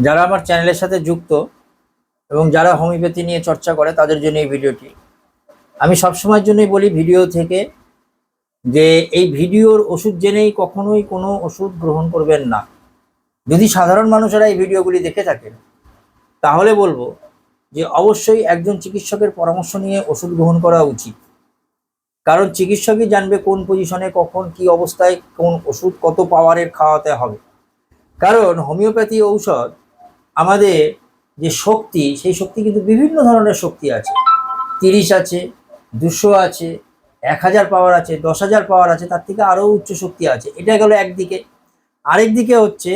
যারা আমার চ্যানেলের সাথে যুক্ত এবং যারা হোমিওপ্যাথি নিয়ে চর্চা করে, তাদের জন্য এই ভিডিওটি। আমি সবসময়ের জন্যই বলি, ভিডিও থেকে যে এই ভিডিওর ওষুধ জেনেই কখনোই কোনো ওষুধ গ্রহণ করবেন না। যদি সাধারণ মানুষেরা এই ভিডিওগুলি দেখে থাকেন, তাহলে বলব যে অবশ্যই একজন চিকিৎসকের পরামর্শ নিয়ে ওষুধ গ্রহণ করা উচিত। কারণ চিকিৎসকই জানবে কোন পজিশনে কখন কি অবস্থায় কোন ওষুধ কত পাওয়ারের খাওয়াতে হবে। কারণ হোমিওপ্যাথি ঔষধ আমাদের যে শক্তি, সেই শক্তি কিন্তু বিভিন্ন ধরনের শক্তি আছে। তিরিশ আছে, দুশো আছে, এক হাজার পাওয়ার আছে, দশ হাজার পাওয়ার আছে, তার থেকে আরও উচ্চ শক্তি আছে। এটা গেল একদিকে। আরেক দিকে হচ্ছে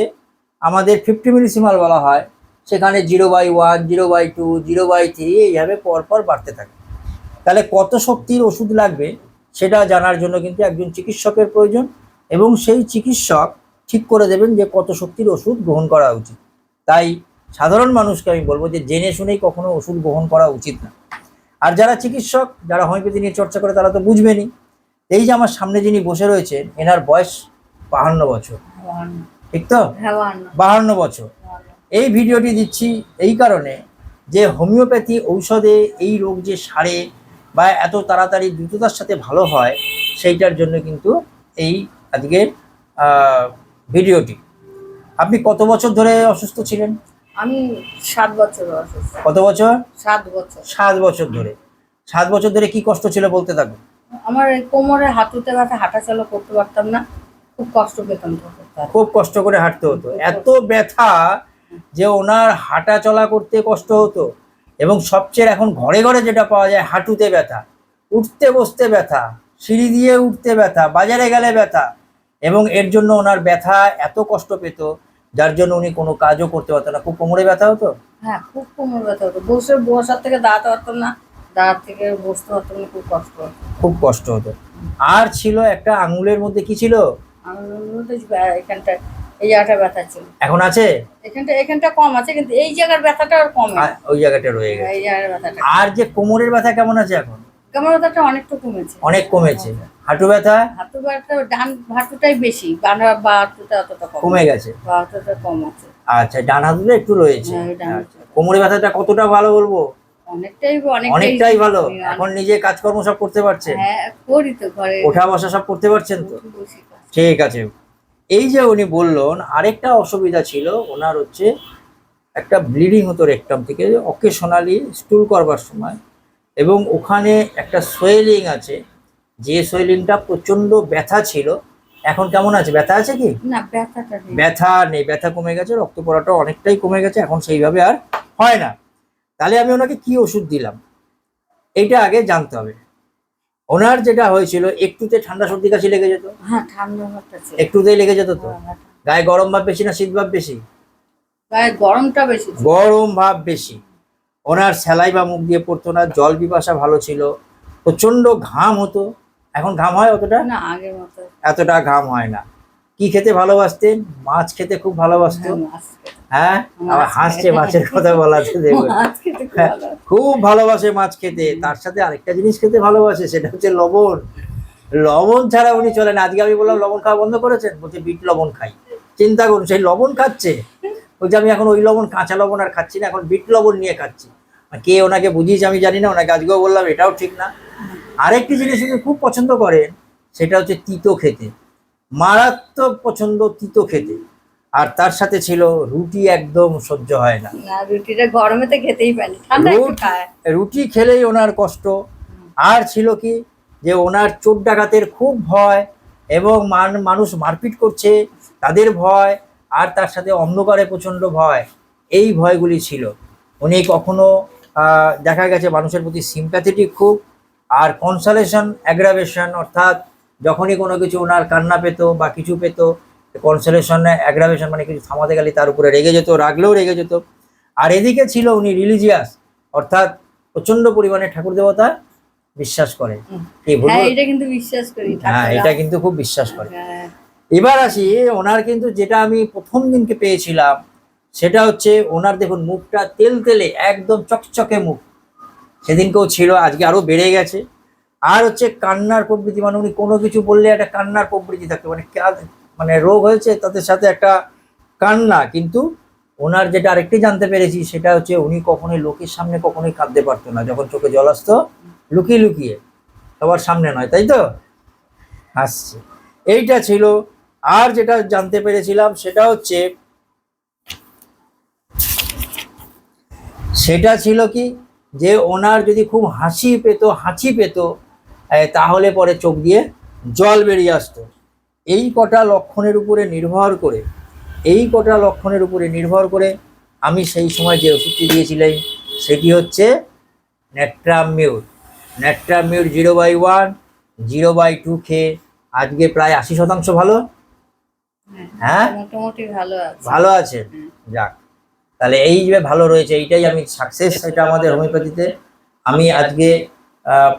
আমাদের ফিফটি মিলিসিমাল বলা হয়, সেখানে zero by one zero by two zero by three এইভাবে পরপর বাড়তে থাকে। তাহলে কত শক্তির ওষুধ লাগবে, সেটা জানার জন্য কিন্তু একজন চিকিৎসকের প্রয়োজন এবং সেই চিকিৎসক ঠিক করে দেবেন যে কত শক্তির ওষুধ গ্রহণ করা উচিত। তাই সাধারণ মানুষকে আমি বলব যে জেনে শুনেই কখনো ওষুধ গ্রহণ করা উচিত না। আর যারা চিকিৎসক যারা হোমিওপ্যাথি নিয়ে চর্চা করে তারা তো বুঝবেনই। এই যে আমার সামনে যিনি বসে রয়েছেন এনার বয়স বাহান্ন বছর। ঠিক তো? হ্যাঁ বাহান্ন। বছর। এই ভিডিওটি দিচ্ছি এই কারণে যে হোমিওপ্যাথি ঔষধে এই রোগ যে সারে বা এত তাড়াতাড়ি দ্রুততার সাথে ভালো হয় সেইটার জন্য কিন্তু এই আজকের ভিডিওটি। আপনি কত বছর ধরে অসুস্থ ছিলেন? আমি সাত বছর অসুস্থ। কত বছর? সাত বছর। সাত বছর ধরে। সাত বছর ধরে কি কষ্ট ছিল বলতে থাকুন। আমার কোমরে হাঁটুতে ব্যথা হাঁটা চলা করতে পারতাম না। খুব কষ্ট পেতাম খুব কষ্ট করে হাঁটতে হতো। এত ব্যথা যে ওনার হাঁটা চলা করতে কষ্ট হতো। এবং সবচেয়ে এখন ঘরে ঘরে যেটা পাওয়া যায় হাঁটুতে ব্যথা উঠতে বসতে ব্যথা সিঁড়ি দিয়ে উঠতে ব্যথা বাজারে গেলে ব্যথা এবং এর জন্য ওনার ব্যথা এত কষ্ট পেত যার জন্য উনি কোনো কাজও করতে পারতেন না। খুব কোমরে ব্যথা হতো? হ্যাঁ খুব কোমরে ব্যথা হতো। বসে বসার থেকে দাঁড়াতে পারতাম না দাঁড়ার থেকে বসতে পারতাম না খুব কষ্ট হতো। খুব কষ্ট হতো। আর ছিল একটা আঙুলের মধ্যে কি ছিল? আমার মধ্যে এখানটা এই জায়গাটা ব্যথা ছিল। এখন আছে? এখানটা এখানটা কম আছে কিন্তু এই জায়গার ব্যথাটা আর কম ওই জায়গাটা রয়ে গেছে। এই জায়গার ব্যথাটা। আর যে কোমরের ব্যথা কেমন আছে এখন? কোমর ব্যথাটা অনেকটা কমেছে। অনেক কমেছে। হাঁটু ব্যথা? হাঁটু ব্যথা ডান হাঁটুটাই বেশি বাঁ বা হাঁটুটা অতটা কম। কমে গেছে। বা হাঁটুটা কম আছে। আচ্ছা ডান হাতুটা একটু রয়েছে। হ্যাঁ, আচ্ছা। কোমরে ব্যথাটা কতটা ভালো বলব? অনেকটাই অনেকটাই ভালো। এখন নিজে কাজকর্ম সব করতে পারছেন? হ্যাঁ করি তো ঘরে। ওঠা বসা সব করতে পারছেন তো? ঠিক আছে। এই যে উনি বললেন আরেকটা অসুবিধা ছিল ওনার হচ্ছে একটা ব্লিডিং হতো রেকটাম থেকে অকেশনালি স্টুল করবার সময়। এবং ওখানে একটা সোয়েলিং আছে। যে সোয়েলিংটা প্রচণ্ড ব্যথা ছিল। এখন কেমন আছে? ব্যথা আছে কি? না ব্যথাটা নেই। ব্যথা নেই ব্যথা কমে গেছে রক্ত পড়াটা অনেকটাই কমে গেছে এখন সেইভাবে আর হয় না। তাহলে আমি ওনাকে কি ওষুধ দিলাম? এইটা আগে জানতে হবে। ওনার যেটা হয়েছিল একটুতে ঠান্ডা সর্দি কাশি লেগে যেত? হ্যাঁ ঠান্ডা একটুতেই লেগে যেত তো? হ্যাঁ, গায়ে গরম ভাব বেশি না শীত ভাব বেশি? গায়ে গরমটা বেশি গরম ভাব বেশি। ওনার সেলাই বা মুখ দিয়ে পড়তো না জল পিপাসা ভালো ছিল প্রচণ্ড ঘাম হতো। এখন ঘাম হয় অতটা? না আগের মতো। এতটা ঘাম হয় না। কি খেতে ভালোবাসতেন? মাছ খেতে খুব ভালোবাসতো। হ্যাঁ, হ্যাঁ? আবার হাসছে মাছের কথা বলাতে খুব হ্যাঁ। খুব ভালোবাসে মাছ খেতে। তার সাথে আরেকটা জিনিস খেতে ভালোবাসে সেটা হচ্ছে লবণ। লবণ ছাড়া উনি চলেন না। আজকে আমি বললাম লবণ খাওয়া বন্ধ করেছেন? বলছে বিট লবণ খাই। চিন্তা করুন সেই লবণ খাচ্ছে। বলছে আমি এখন ওই লবণ কাঁচা লবণ আর খাচ্ছি না এখন বিট লবণ নিয়ে খাচ্ছি। কে ওনাকে বুঝিয়েছে আমি জানি না ওনাকে আজকেও বললাম এটাও ঠিক না। আরেকটি জিনিস উনি খুব পছন্দ করেন সেটা হচ্ছে তিতো খেতে। মারাত্মক পছন্দ তিতো খেতে। আর তার সাথে ছিল রুটি একদম সহ্য হয় না। রুটিটা গরমেতে খেতেই পারি ঠান্ডা রুটি- খেলেই ওনার কষ্ট। আর ছিল কি যে ওনার চোর ডাকাতের খুব ভয় এবং মান- মানুষ মারপিট করছে তাদের ভয় আর তার সাথে অন্ধকারে প্রচণ্ড ভয় এই ভয়গুলি ছিল। উনি কখনো দেখা গেছে মানুষের প্রতি সিম্প্যাথেটিক খুব আর কনসালেশন অ্যাগ্রাভেশন অর্থাৎ যখনই কোনো কিছু ওনার কান্না পেত বা কিছু পেত কনসালেশন অ্যাগ্রাভেশন মানে কিছু থামাতে গেলে তার উপরে রেগে যেত রাগলেও রেগে যেত। আর এদিকে ছিল উনি রিলিজিয়াস অর্থাৎ প্রচণ্ড পরিমাণে ঠাকুর দেবতা বিশ্বাস করে। হ্যাঁ এটা কিন্তু বিশ্বাস করি হ্যাঁ এটা কিন্তু খুব বিশ্বাস করে। হ্যাঁ, এবার আসি, ওনার কিন্তু যেটা আমি প্রথম দিনকে পেয়েছিলাম, সেটা হচ্ছে ওনার দেখুন মুখটা তেল তেলে, একদম চকচকে মুখ। সেদিনকেও ছিল, আজকে আরও বেড়ে গেছে। আর হচ্ছে কান্নার প্রবৃতি মানে উনি কোনো কিছু বললে একটা কান্নার প্রবৃতি থাকতো মানে মানে রোগ হয়েছে, তাদের সাথে একটা কান্না। কিন্তু ওনার যেটা আরেকটি জানতে পেরেছি, সেটা হচ্ছে উনি কখনোই লোকের সামনে কখনোই কাঁদতে পারতো না, যখন চোখে জল আসতো, লুকিয়ে লুকিয়ে। সবার সামনে নয়, তাই তো? আসছে। এইটা ছিল আর যেটা জানতে পেরেছিলাম সেটা হচ্ছে, সেটা ছিল কি যে ওনার যদি খুব হাসি পেত, হাঁচি পেত তাহলে পরে চোখ দিয়ে জল বেরিয়ে আসতো। এই কটা লক্ষণের উপরে নির্ভর করে, এই কটা লক্ষণের উপরে নির্ভর করে আমি সেই সময় যে ওষুধটি দিয়েছিলাম, সেটি হচ্ছে natrum mur natrum mur zero by one, zero by two খেয়ে আজকে প্রায় আশি শতাংশ ভালো। হ্যাঁ? মোটামুটি ভালো আছে। ভালো আছে? যাক। তাহলে এই যে ভালো রয়েছে এইটাই আমি সাকসেস এটা আমাদের হোমিওপ্যাথিতে। আমি আজকে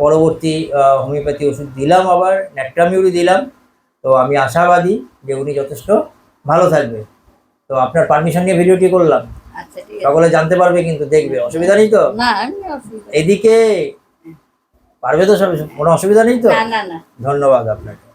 পরবর্তী হোমিওপ্যাথি ওষুধ দিলাম আবার ন্যাট্রামিউরি দিলাম। তো আমি আশাবাদী যে উনি যথেষ্ট ভালো থাকবে। তো আপনার পারমিশন নিয়ে ভিডিওটি করলাম। আচ্ছা সকলে জানতে পারবে কিন্তু দেখবে। অসুবিধা নেই তো? এদিকে পারবে তো সব? কোনো অসুবিধা নেই তো? ধন্যবাদ আপনাকে।